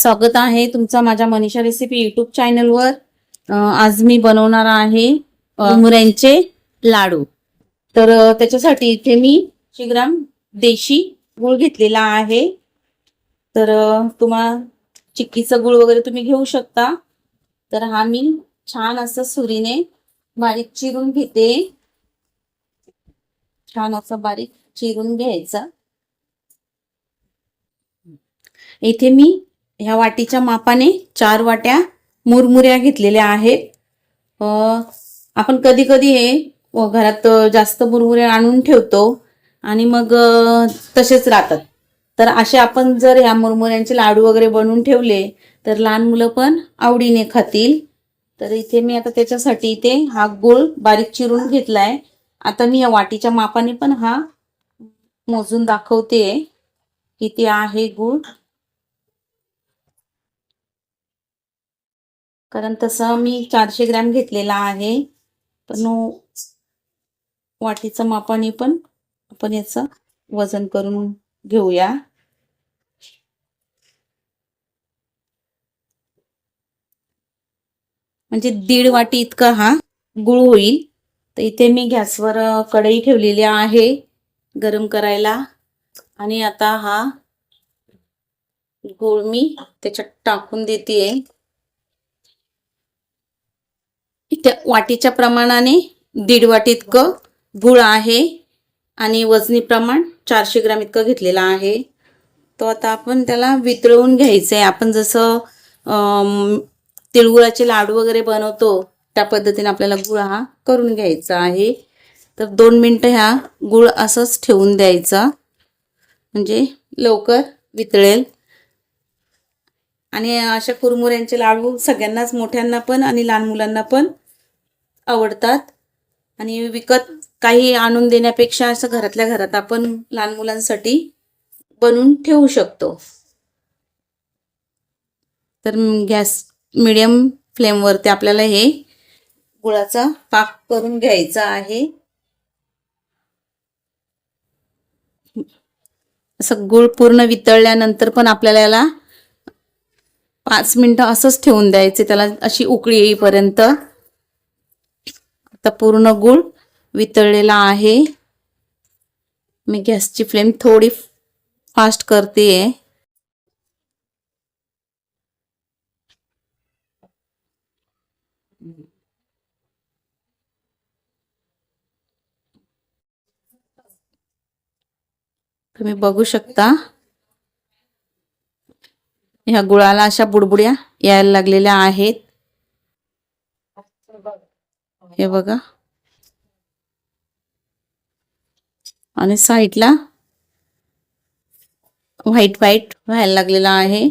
स्वागत आहे तुमचा माझ्या मनीषा रेसिपी युट्यूब चॅनलवर आज मी बनवणार आहे मुऱ्यांचे लाडू. तर त्याच्यासाठी इथे मी एकशे ग्राम देशी गूळ घेतलेला आहे. तर तुम्हा चिक्कीचं गुळ वगैरे तुम्ही घेऊ शकता. तर हा मी छान असं सुरीने बारीक चिरून घेते. छान असं बारीक चिरून घ्यायचा. इथे मी ह्या वाटीच्या मापाने चार वाट्या मुरमुऱ्या घेतलेल्या आहेत. आपण कधी कधी हे घरात जास्त मुरमुरे आणून ठेवतो आणि मग तसेच राहतात. तर असे आपण जर ह्या मुरमुऱ्यांचे लाडू वगैरे बनवून ठेवले तर लहान मुलं पण आवडीने खातील. तर इथे मी आता त्याच्यासाठी इथे हा गोळ बारीक चिरून घेतलाय. आता मी या वाटीच्या मापाने पण हा मोजून दाखवते किती आहे गुळ. कारण तसं मी चारशे ग्रॅम घेतलेला आहे. पण वाटीचं मापाने पण आपण याचं वजन करून घेऊया. म्हणजे दीड वाटी इतका हा गुळ होईल. तर इथे मी गॅसवर कढई ठेवलेली आहे गरम करायला. आणि आता हा गुळ मी त्याच्यात टाकून देते त्या वाटीच्या प्रमाणाने दीड वाटी इतकं गुळ आहे आणि वजनी प्रमाण चारशे ग्राम इतकं घेतलेलं आहे. तो आता आपण त्याला वितळवून घ्यायचं आहे आपण जसं तिळगुळाचे लाडू वगैरे बनवतो त्या पद्धतीने आपल्याला गुळ हा करून घ्यायचा आहे. तर दोन मिनटं ह्या गुळ असंच ठेवून द्यायचा. म्हणजे लवकर वितळेल. आणि अशा कुरमुऱ्यांचे लाडू सगळ्यांनाच मोठ्यांना पण आणि लहान मुलांना पण आवडतात. आणि विकत काही आणून देण्यापेक्षा असं घरातल्या घरात आपण लहान मुलांसाठी बनवून ठेवू शकतो. तर गॅस मिडियम फ्लेमवरती आपल्याला हे गुळाचा पाक करून घ्यायचा आहे. असं गुळ पूर्ण वितळल्यानंतर पण आपल्याला याला पाच मिनटं असंच ठेवून द्यायचे. त्याला अशी उकळी येईपर्यंत आता पूर्ण गुळ वितळलेला आहे. मी गॅसची फ्लेम थोडी फास्ट करते तुम्ही बघू शकता. ह्या गुळाला अशा बुडबुड्या यायला लागलेल्या आहेत. हे बघा. आणि साईडला व्हाईट व्हाईट व्हायला लागलेला आहे.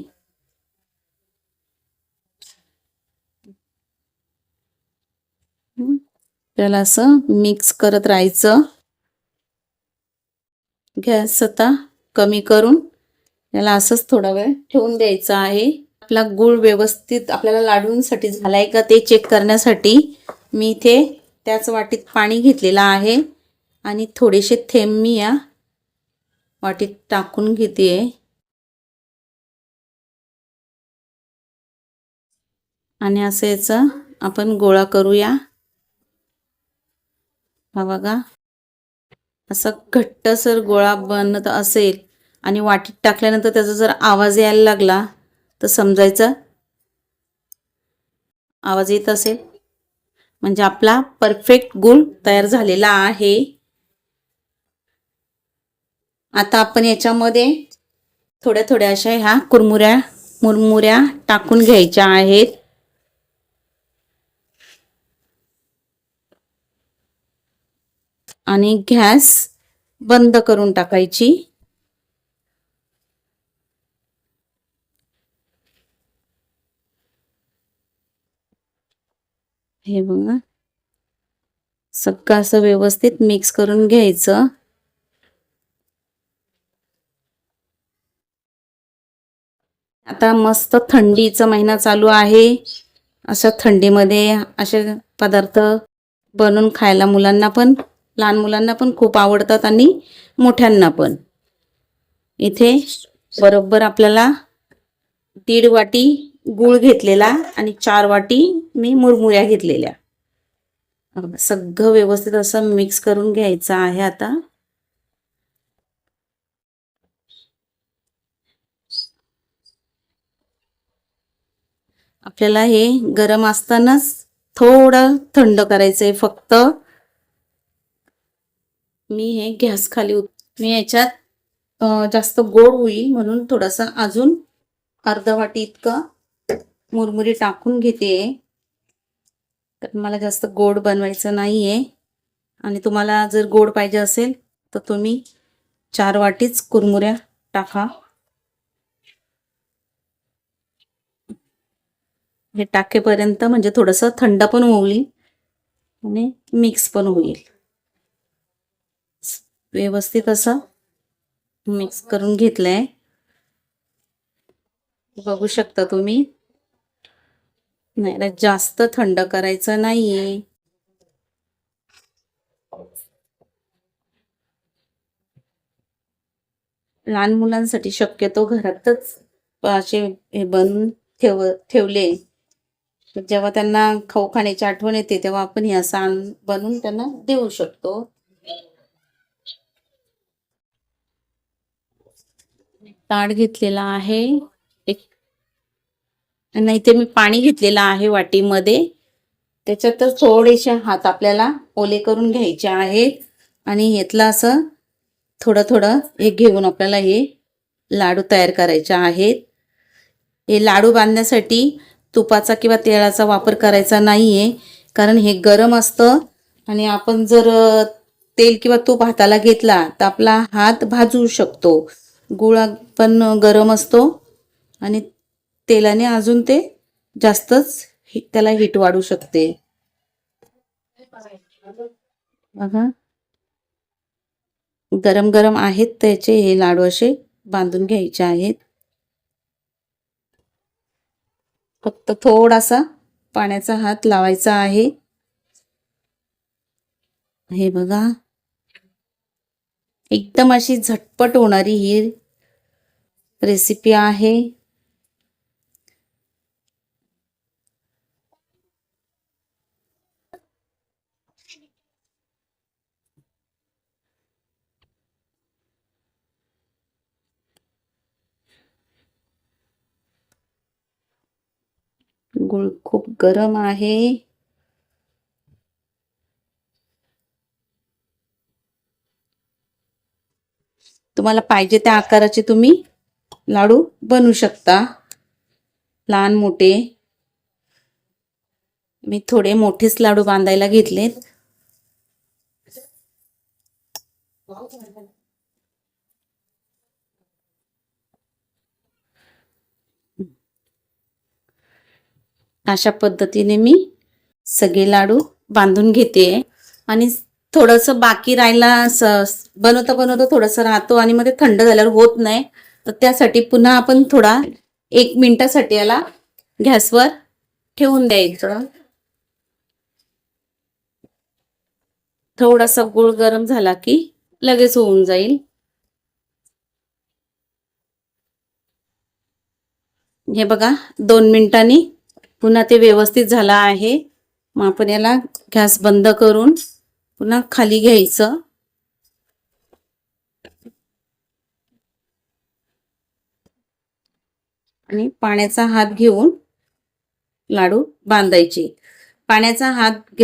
त्याला असं मिक्स करत राहायचं. गॅस आता कमी करून याला असंच थोडा वेळ ठेवून द्यायचा आहे. आपला गूळ व्यवस्थित आपल्याला लाडूंसाठी झालाय का ते चेक करण्यासाठी मी इथे त्याच वाटीत पाणी घेतलेलं आहे. आणि थोडेसे थेंब मी या वाटीत टाकून घेते. आणि असं याचं आपण गोळा करूया. हा बघा. असा घट्टसर गोळा बनत असेल आणि वाटीत टाकल्यानंतर त्याचा जर आवाज यायला लागला तर समजायचं? आवाज येत असेल? म्हणजे आपला परफेक्ट गुळ तयार झालेला आहे. आता आपण याच्यामध्ये थोड्या थोड्या अशा ह्या कुरमुऱ्या मुरमुऱ्या टाकून घ्यायच्या आहेत. आणि गॅस बंद करून टाकायची. हे बघा. सगळं असं व्यवस्थित मिक्स करून घ्यायचं. आता मस्त थंडीचा महिना चालू आहे. अशा थंडीमध्ये असे पदार्थ बनवून खायला मुलांना पण लहान मुलांना पण खूप आवडतात आणि मोठ्यांना पण. इथे बरोबर आपल्याला दीड वाटी गूळ घेतलेला आणि चार वाटी मी मुरमुऱ्या घेतलेल्या. सगळं व्यवस्थित असं मिक्स करून घ्यायचं आहे आता. आपल्याला हे गरम असतानाच थोडं थंड करायचंय फक्त. मी हे गॅस खाली उत- मी याच्यात जास्त गोड होईल म्हणून थोडासा अजून अर्धा वाटी इतकं मुरमुरी टाकून घेते. तर मला जास्त गोड बनवायचं नाहीये. आणि तुम्हाला जर गोड पाहिजे असेल तर तुम्ही चार वाटीच कुरमुऱ्या टाका. हे टाकेपर्यंत म्हणजे थोडंसं थंड पण होईल आणि मिक्स पण होईल. व्यवस्थित असं मिक्स करून घेतलंय. बघू शकता तुम्ही. नाही रे, जास्त थंड करायचं नाहीये. लहान मुलांसाठी शक्यतो घरातच असे हे बनवून ठेव ठेवले. जेव्हा त्यांना खाऊ खाण्याची आठवण येते तेव्हा आपण हे असं बनवून त्यांना देऊ शकतो. ताट घेतलेला आहे. नाही ते मी पाणी घेतलेलं आहे वाटीमध्ये. त्याच्यातच थोडेसे हात आपल्याला ओले करून घ्यायचे आहेत. आणि ह्यातलं असं थोडं थोडं हे घेऊन आपल्याला हे लाडू तयार करायचे आहेत. हे लाडू बांधण्यासाठी तुपाचा किंवा तेलाचा वापर करायचा नाहीये कारण हे गरम असतं. आणि आपण जर तेल किंवा तूप हाताला घेतला तर आपला हात भाजू शकतो. गुळा पण गरम असतो. आणि तेलाने अजून ते जास्तच त्याला हीट वाढू शकते. बघा. गरम गरम आहेत त्याचे हे लाडू असे बांधून घ्यायचे आहेत. फक्त थोडासा पाण्याचा हात लावायचा आहे. हे बघा. एकदम अशी झटपट होणारी ही रेसिपी आहे. गुळ खूप गरम आहे. तुम्हाला पाहिजे त्या आकाराचे तुम्ही लाडू बनवू शकता. लहान मोठे. मी थोडे मोठेच लाडू बांधायला घेतलेत. अशा पद्धतीने मी सगळे लाडू बांधून घेते. आणि थोडंसं बाकी राहायला स- बनवता बनवता थोडंसं राहतो आणि मग ते थंड झाल्यावर होत नाही. तर त्यासाठी पुन्हा आपण थोडा एक मिनिटासाठी याला गॅसवर ठेवून द्यायचं. थोडासा गुळ गरम झाला की लगेच होऊन जाईल. हे बघा दोन मिनिटांनी पुन्हा ते व्यवस्थित झालं आहे. मग आपण याला गॅस बंद करून पुन्हा खाली घ्यायचं. आणि पाण्याचा हात घेऊन लाडू बांधायचे. पाण्याचा हात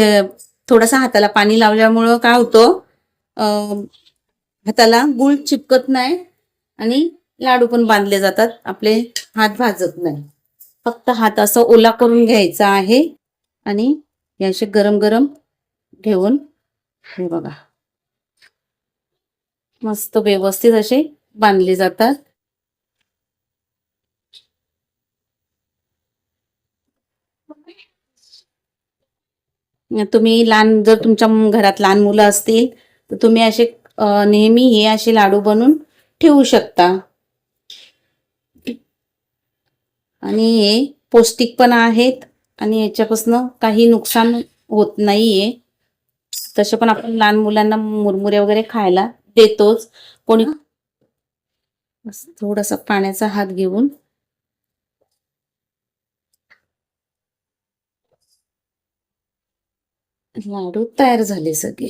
थोडासा हाताला पाणी लावल्यामुळं काय होतं हाताला गुळ चिपकत नाही आणि लाडू पण बांधले जातात. आपले हात भाजत नाही. फक्त हात असं ओला करून घ्यायचा आहे. आणि हे असे गरम गरम घेऊन हे बघा. मस्त व्यवस्थित असे बांधले जातात. तुम्ही लहान जर तुमच्या घरात लहान मुलं असतील तर तुम्ही असे नेहमी हे असे लाडू बनवून ठेवू शकता. आणि हे पौष्टिक पण आहेत आणि याच्यापासनं काही नुकसान होत नाही आहे तसे पण आपण लहान मुलांना मुरमुरे वगैरे खायला देतोच. कोणी थोडासा पाण्याचा हात घेऊन. लाडू तयार झाले सगळे.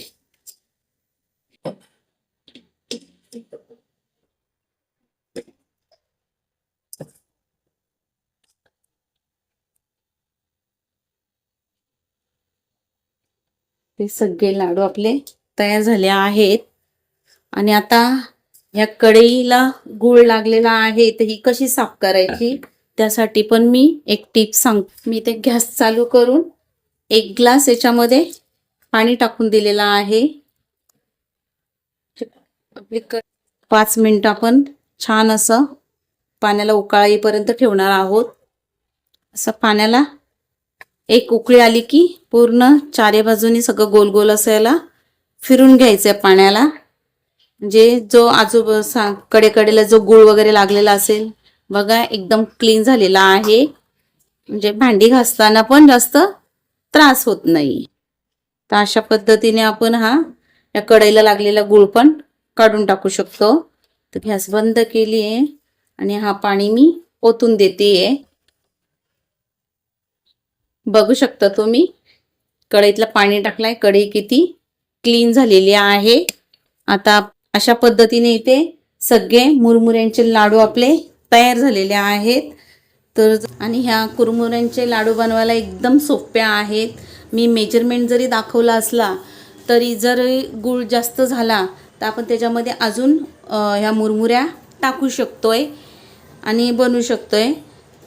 हे सगळे लाडू आपले तयार झाले आहेत. आणि आता ह्या कढईला गुळ लागलेला आहे तर ही कशी साफ करायची? त्यासाठी पण मी एक टिप सांग मी ते गॅस चालू करून एक ग्लास याच्यामध्ये पाणी टाकून दिलेलं आहे. पाच मिनिटं आपण छान असं पाण्याला उकाळाईपर्यंत ठेवणार आहोत. असं पाण्याला एक उकळी आली की पूर्ण चारे बाजूनी सगळं गोल गोल असं याला फिरून घ्यायचं आहे पाण्याला. म्हणजे जो आजूब सा कडेकडेला जो गुळ वगैरे लागलेला असेल बघा एकदम क्लीन झालेला आहे. म्हणजे भांडी घासताना पण जास्त त्रास होत नाही. तर अशा पद्धतीने आपण हा या कढईला लागलेला गुळ पण काढून टाकू शकतो. तर गॅस बंद केली आहे आणि हा पाणी मी ओतून देते आहे बघू शकता तुम्ही. कढईतलं पाणी टाकलंय. कढई किती क्लीन झालेली आहे. आता अशा पद्धतीने इथे सगळे मुरमुऱ्यांचे लाडू आपले तयार झालेले आहेत. तर आणि ह्या कुरमुऱ्यांचे लाडू बनवायला एकदम सोप्या आहेत. मी मेजरमेंट जरी दाखवला असला तरी जर गुळ जास्त झाला तर आपण त्याच्यामध्ये अजून ह्या मुरमुऱ्या टाकू शकतोय आणि बनवू शकतोय.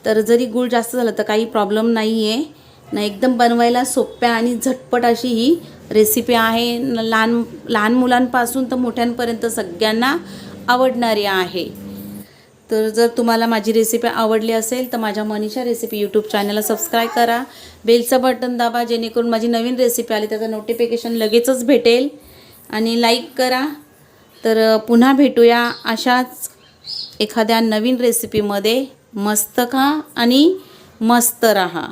तर जरी गूळ जास्त झालं तर काही प्रॉब्लेम नाही आहे ना एकदम बनवायला सोप्या आणि झटपट अशी ही रेसिपी आहे. न- लहान लहान मुलांपासून तर मोठ्यांपर्यंत सगळ्यांना आवडणारी आहे. तर जर तुम्हाला माझी रेसिपी आवडली असेल तर माझ्या मनीषा रेसिपी यूट्यूब चॅनलला सबस्क्राईब करा. बेलचं बटन दाबा जेणेकरून माझी नवीन रेसिपी आली त्याचं नोटिफिकेशन लगेचच भेटेल. आणि लाईक करा. तर पुन्हा भेटूया अशाच एखाद्या नवीन रेसिपीमध्ये मस्त खा आणि मस्त रहा.